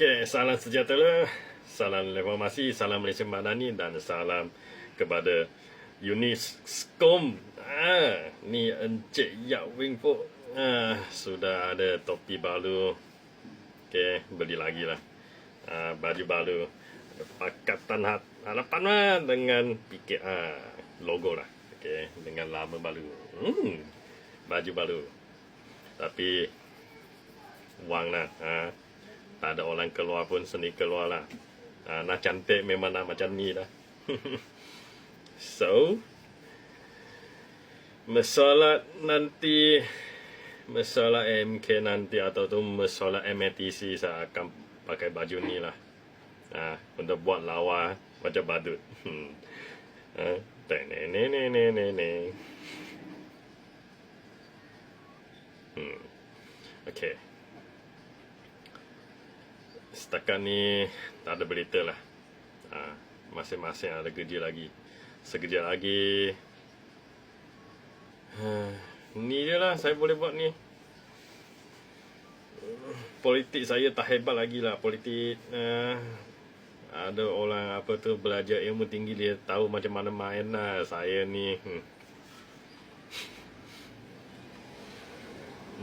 Okey, salam sejahtera, salam reformasi, salam Malaysia Madani dan salam kepada Uniscom. Ah, ni Encik Yak Wing Fok. Ah, sudah ada topi baru. Okey, beli lagi lah. Ah, baju baru. Ada Pakatan Hat- Harapan lah dengan PKR logo lah. Okey, dengan lama baru. Hmm, baju baru. Tapi wang lah. Ha. Tak ada orang keluar pun seni keluar lah. Ha, nak cantik memang nak macam ni lah. so, masalah nanti, masalah MK nanti atau tu masalah MATC saya akan pakai baju ni lah. Ha, untuk buat lawa macam badut. Hmm. Ne ne ne ne ne ne. Hmm. Okay. Setakat ni tak ada berita lah. Ha, masing-masing ada kerja lagi. Sekejap lagi. Ha, ni je lah saya boleh buat ni. Politik saya tak hebat lagi lah. Politik uh, ada orang apa tu belajar ilmu tinggi dia tahu macam mana main lah. Saya ni. Hmm.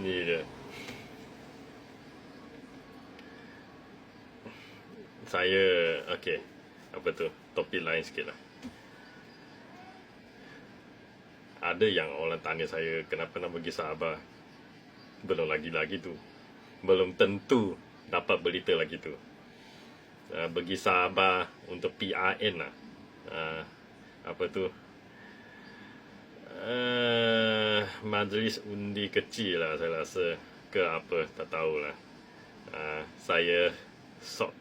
Ni je. Saya okey. Apa tu? Topik lain sikit lah. Ada yang orang tanya saya kenapa nak pergi Sabah. Belum lagi-lagi tu. Belum tentu dapat berita lagi tu. Uh, pergi Sabah untuk PRN lah. Uh, apa tu? Uh, majlis undi kecil lah saya rasa. Ke apa, tak tahulah. Uh, saya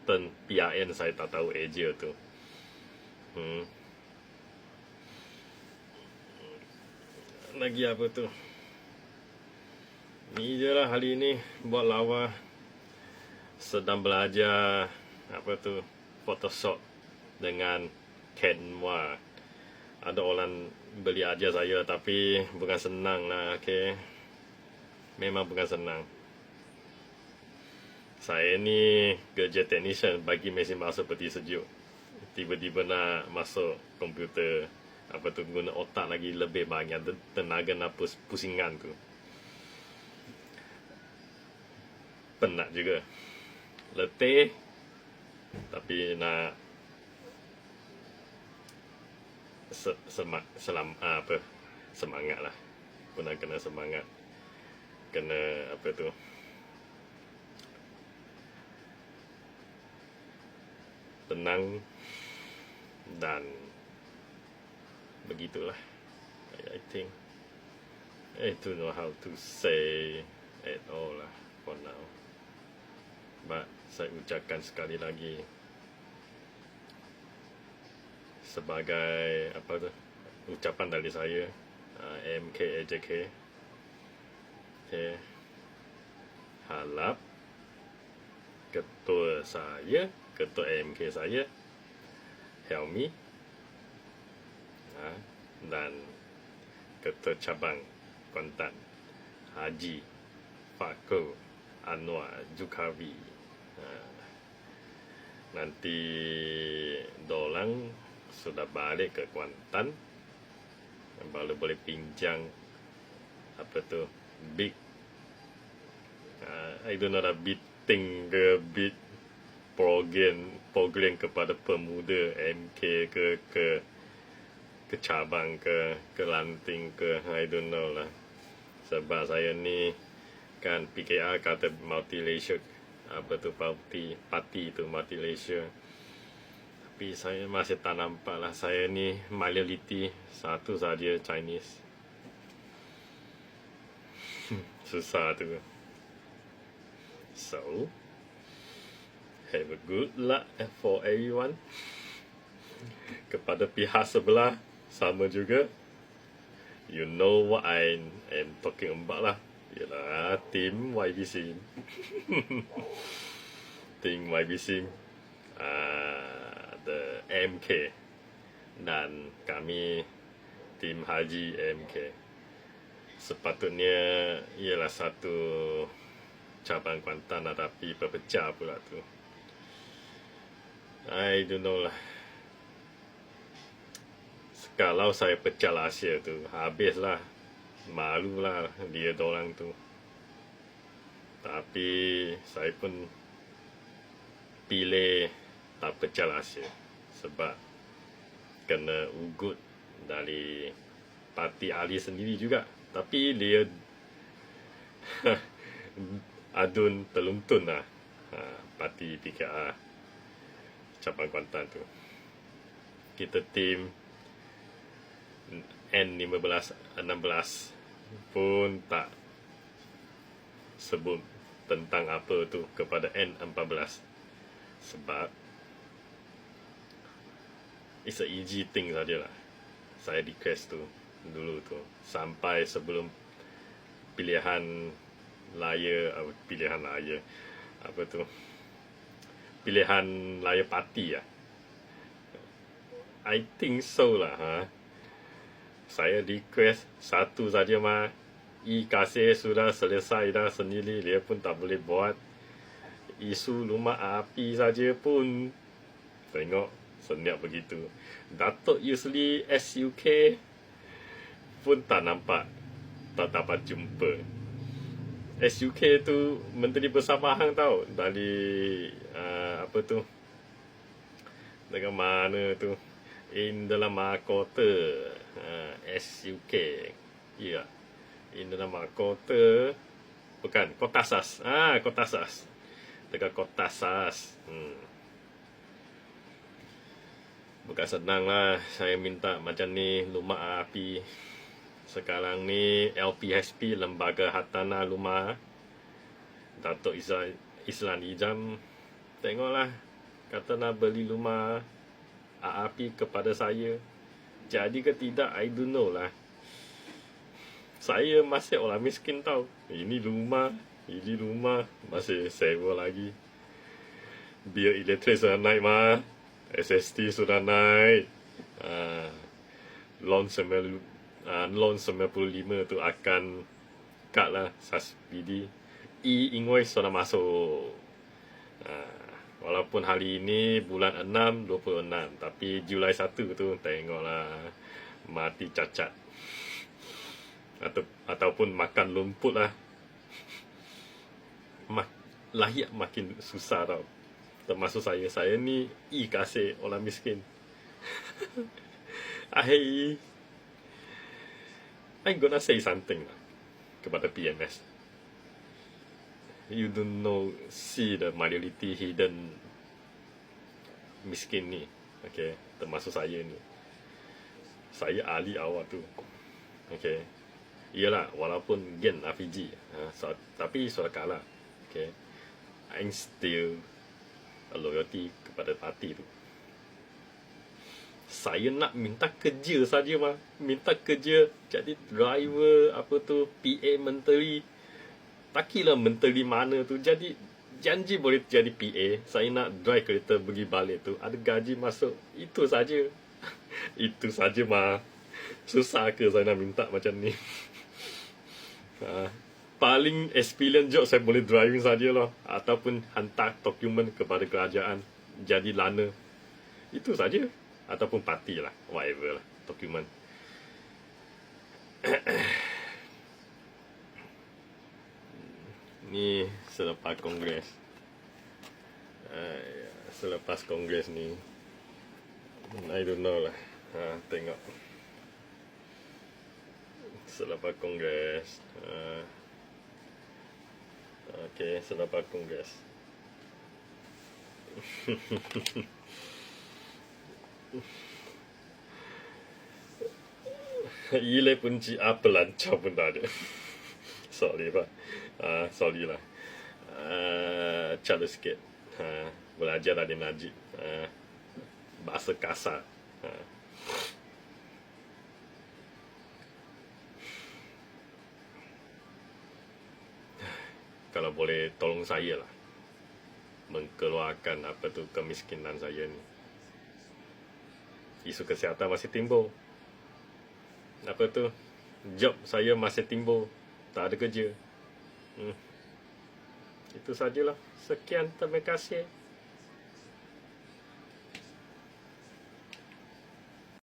term PRN saya tak tahu aja tu. Hmm. Lagi apa tu? Ni je lah hari ni buat lawa. Sedang belajar apa tu Photoshop dengan Canva. Ada orang beli ajar saya tapi bukan senang lah, okay. Memang bukan senang saya ni kerja technician bagi mesin masuk peti sejuk. Tiba-tiba nak masuk komputer apa tu guna otak lagi lebih banyak tenaga nak pus, pusingan tu. Penat juga. Letih tapi nak se, semak, selam ah, apa semangat lah. Pun kena semangat. Kena apa tu tenang dan begitulah I, I think I don't know how to say at all lah for now but saya ucapkan sekali lagi sebagai apa tu ucapan dari saya uh, MKAJK okay. harap ketua saya ketua AMK saya Helmi ha, dan ketua cabang Kuantan Haji Fakul Anwar Jukavi. Ha, nanti dolang sudah balik ke Kuantan. Baru boleh pinjang apa tu big uh, I don't know the big ke big program program kepada pemuda MK ke ke ke cabang ke ke lanting ke I don't know lah. Sebab saya ni kan PKR kata multiracial apa tu parti parti tu multiracial tapi saya masih tak nampak lah. Saya ni minority satu saja Chinese. Susah tu so have a good luck for everyone. Kepada pihak sebelah sama juga. You know what I am talking about lah. Ialah tim YBC tim YBC uh, the MK dan kami tim Haji MK sepatutnya ialah satu cabang Kuantan tapi berpecah pula tu I don't know lah. Kalau saya pecah Asia tu, habislah. Malulah dia dorang tu. Tapi saya pun pilih tak pecah Asia. Sebab kena ugut dari parti Ali sendiri juga. Tapi dia adun terluntun lah. Ha, parti PKR cabang Kuantan tu. Kita tim N15 16 pun tak sebut tentang apa tu kepada N14 sebab it's a easy thing saja lah. Saya request tu dulu tu. Sampai sebelum pilihan laya apa pilihan laya apa tu? Pilihan laya parti ya I think so lah ha. Saya request satu saja mah IKC sudah selesai dah sendiri dia pun tak boleh buat. Isu rumah api saja pun. Tengok senyap begitu. Datuk Yusli SUK pun tak nampak. Tak dapat jumpa SUK tu Menteri Bersama Hang tau. Dari uh, apa tu? Dengan mana tu? In dalam mahkota uh, SUK ya. Yeah. in dalam mahkota bukan kota sas. Ah kota sas. Dekat kota sas. Hmm. bukan senang lah. Saya minta macam ni lumah api sekarang ni LPSP Lembaga Hartanah Lumah Datuk Islam Ijam tengoklah kata nak beli rumah api kepada saya. Jadi ke tidak, I don't know lah. Saya masih orang miskin tau. Ini rumah, ini rumah masih sewa lagi. Biar elektrik sudah naik mah. SST sudah naik. Uh, loan uh, loan 95 tu akan cut lah subsidi. E-invoice sudah masuk. Uh, Walaupun hari ini bulan 6 26 tapi Julai 1 tu tengoklah mati cacat. Atau ataupun makan lumput lah. Mak, lahir makin susah tau. Termasuk saya. Saya ni i kasih orang miskin. I I gonna say something lah kepada PMS you don't know see the majority hidden miskin ni okay termasuk saya ni. Saya ahli awal tu okay. Iyalah walaupun gen RPG ha, so, tapi sudah kalah okay. I'm still a loyalty kepada parti tu saya nak minta kerja saja mah minta kerja. Jadi driver apa tu PA menteri. Takilah menteri mana tu. Jadi janji boleh jadi PA saya nak drive kereta pergi balik tu. Ada gaji masuk. Itu saja. Itu saja mah susah ke saya nak minta macam ni? Ha. paling experience job saya boleh driving saja lah ataupun hantar dokumen kepada kerajaan. Jadi lana. Itu saja ataupun parti lah whatever lah dokumen ni selepas kongres. Selepas kongres ni I don't know lah. Ha, tengok. Selepas kongres uh, ok selepas kongres Ile punci apa lancar pun tak ada. Sorry pak uh, Sorry lah. Uh, Cara sikit. Uh, Belajar dari Najib uh, Bahasa kasar. Uh. Kalau boleh tolong saya lah. Mengeluarkan apa tu kemiskinan saya ni Isu kesihatan masih timbul Apa tu Job saya masih timbul tak ada kerja. Hmm. Itu sajalah. Sekian, terima kasih.